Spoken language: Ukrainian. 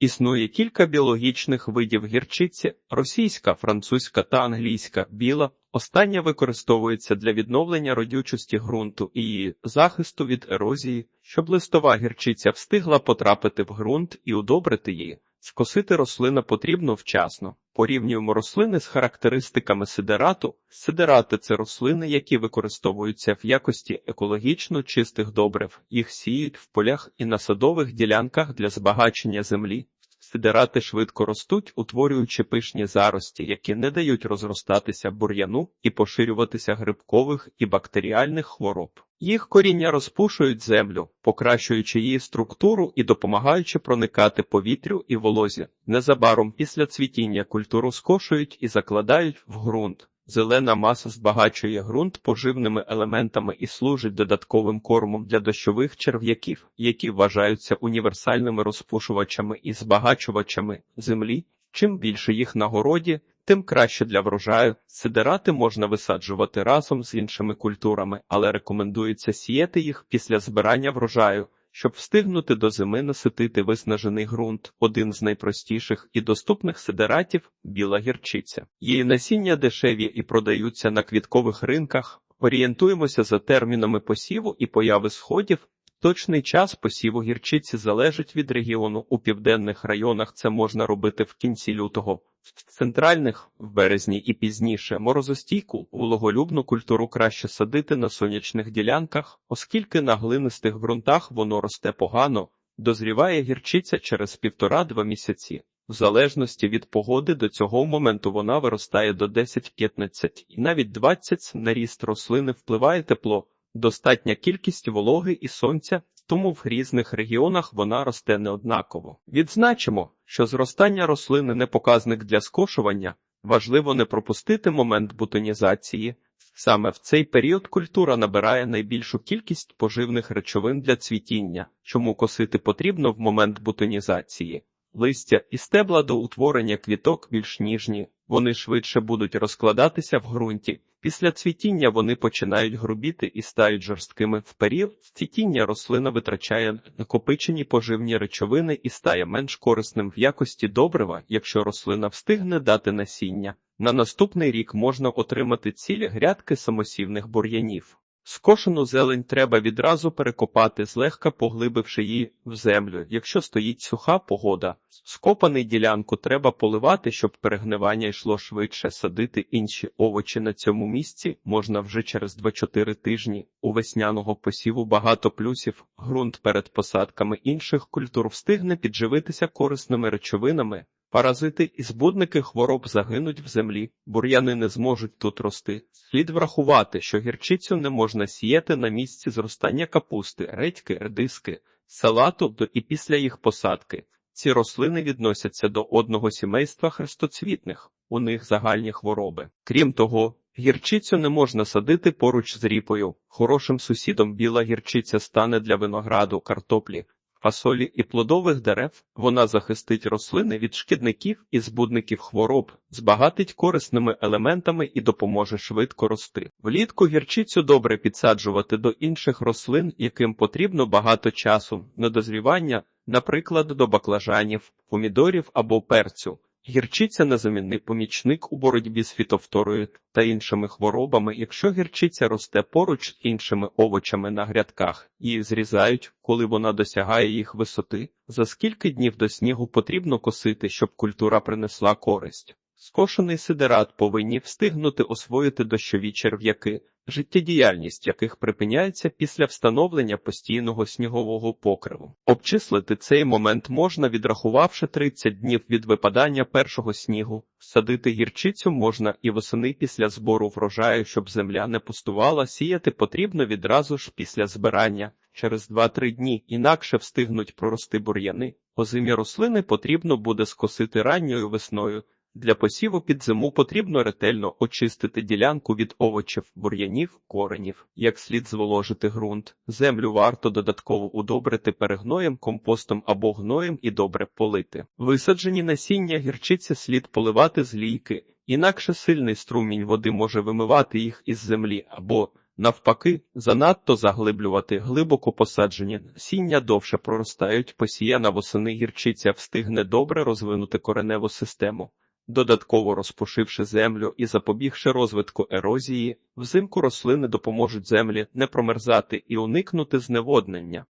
Існує кілька біологічних видів гірчиці: російська, французька та англійська біла. Остання використовується для відновлення родючості ґрунту і її захисту від ерозії, щоб листова гірчиця встигла потрапити в ґрунт і удобрити її. Скосити рослина потрібно вчасно. Порівнюємо рослини з характеристиками сидерату. Сидерати це рослини, які використовуються в якості екологічно чистих добрив. Їх сіють в полях і на садових ділянках для збагачення землі. Сидерати швидко ростуть, утворюючи пишні зарості, які не дають розростатися бур'яну і поширюватися грибкових і бактеріальних хвороб. Їх коріння розпушують землю, покращуючи її структуру і допомагаючи проникати повітрю і волозі. Незабаром після цвітіння культуру скошують і закладають в ґрунт. Зелена маса збагачує ґрунт поживними елементами і служить додатковим кормом для дощових черв'яків, які вважаються універсальними розпушувачами і збагачувачами землі. Чим більше їх на городі, тим краще для врожаю. Сидерати можна висаджувати разом з іншими культурами, але рекомендується сіяти їх після збирання врожаю. Щоб встигнути до зими наситити виснажений ґрунт, один з найпростіших і доступних сидератів біла гірчиця. Її насіння дешеві і продаються на квіткових ринках. Орієнтуємося за термінами посіву і появи сходів. Точний час посіву гірчиці залежить від регіону. У південних районах це можна робити в кінці лютого, в центральних в березні і пізніше морозостійку вологолюбну культуру краще садити на сонячних ділянках, оскільки на глинистих ґрунтах воно росте погано, дозріває гірчиця через півтора-два місяці. В залежності від погоди до цього моменту вона виростає до 10-15 і навіть 20 на ріст рослини впливає тепло, достатня кількість вологи і сонця, тому в різних регіонах вона росте неоднаково. Відзначимо, що зростання рослини не показник для скошування, важливо не пропустити момент бутонізації. Саме в цей період культура набирає найбільшу кількість поживних речовин для цвітіння, чому косити потрібно в момент бутонізації. Листя і стебла до утворення квіток більш ніжні, вони швидше будуть розкладатися в ґрунті. Після цвітіння вони починають грубіти і стають жорсткими. В період цвітіння рослина витрачає накопичені поживні речовини і стає менш корисним в якості добрива, якщо рослина встигне дати насіння. На наступний рік можна отримати цілі грядки самосівних бур'янів. Скошену зелень треба відразу перекопати, злегка поглибивши її в землю, якщо стоїть суха погода. Скопаний ділянку треба поливати, щоб перегнивання йшло швидше, садити інші овочі на цьому місці можна вже через 2-4 тижні. У весняного посіву багато плюсів, ґрунт перед посадками інших культур встигне підживитися корисними речовинами. Паразити і збудники хвороб загинуть в землі, бур'яни не зможуть тут рости. Слід врахувати, що гірчицю не можна сіяти на місці зростання капусти, редьки, редиски, салату до і після їх посадки. Ці рослини відносяться до одного сімейства хрестоцвітних, у них загальні хвороби. Крім того, гірчицю не можна садити поруч з ріпою. Хорошим сусідом біла гірчиця стане для винограду, картоплі, фасолі і плодових дерев, вона захистить рослини від шкідників і збудників хвороб, збагатить корисними елементами і допоможе швидко рости. Влітку гірчицю добре підсаджувати до інших рослин, яким потрібно багато часу на дозрівання, наприклад, до баклажанів, помідорів або перцю. Гірчиця незамінний помічник у боротьбі з фітофторою та іншими хворобами. Якщо гірчиця росте поруч з іншими овочами на грядках, її зрізають, коли вона досягає їх висоти. За скільки днів до снігу потрібно косити, щоб культура принесла користь. Скошений сидерат повинні встигнути освоїти дощові черв'яки, життєдіяльність яких припиняється після встановлення постійного снігового покриву. Обчислити цей момент можна, відрахувавши 30 днів від випадання першого снігу. Садити гірчицю можна і восени після збору врожаю, щоб земля не пустувала, сіяти потрібно відразу ж після збирання. Через 2-3 дні інакше встигнуть прорости бур'яни. Озимі рослини потрібно буде скосити ранньою весною. Для посіву під зиму потрібно ретельно очистити ділянку від овочів, бур'янів, коренів, як слід зволожити ґрунт. Землю варто додатково удобрити перегноєм, компостом або гноєм і добре полити. Висаджені насіння гірчиці слід поливати з лійки, інакше сильний струмінь води може вимивати їх із землі або Навпаки, занадто заглиблювати глибоко посаджені насіння довше проростають, посіяна восени гірчиця встигне добре розвинути кореневу систему. Додатково розпушивши землю і запобігши розвитку ерозії, взимку рослини допоможуть землі не промерзати і уникнути зневоднення.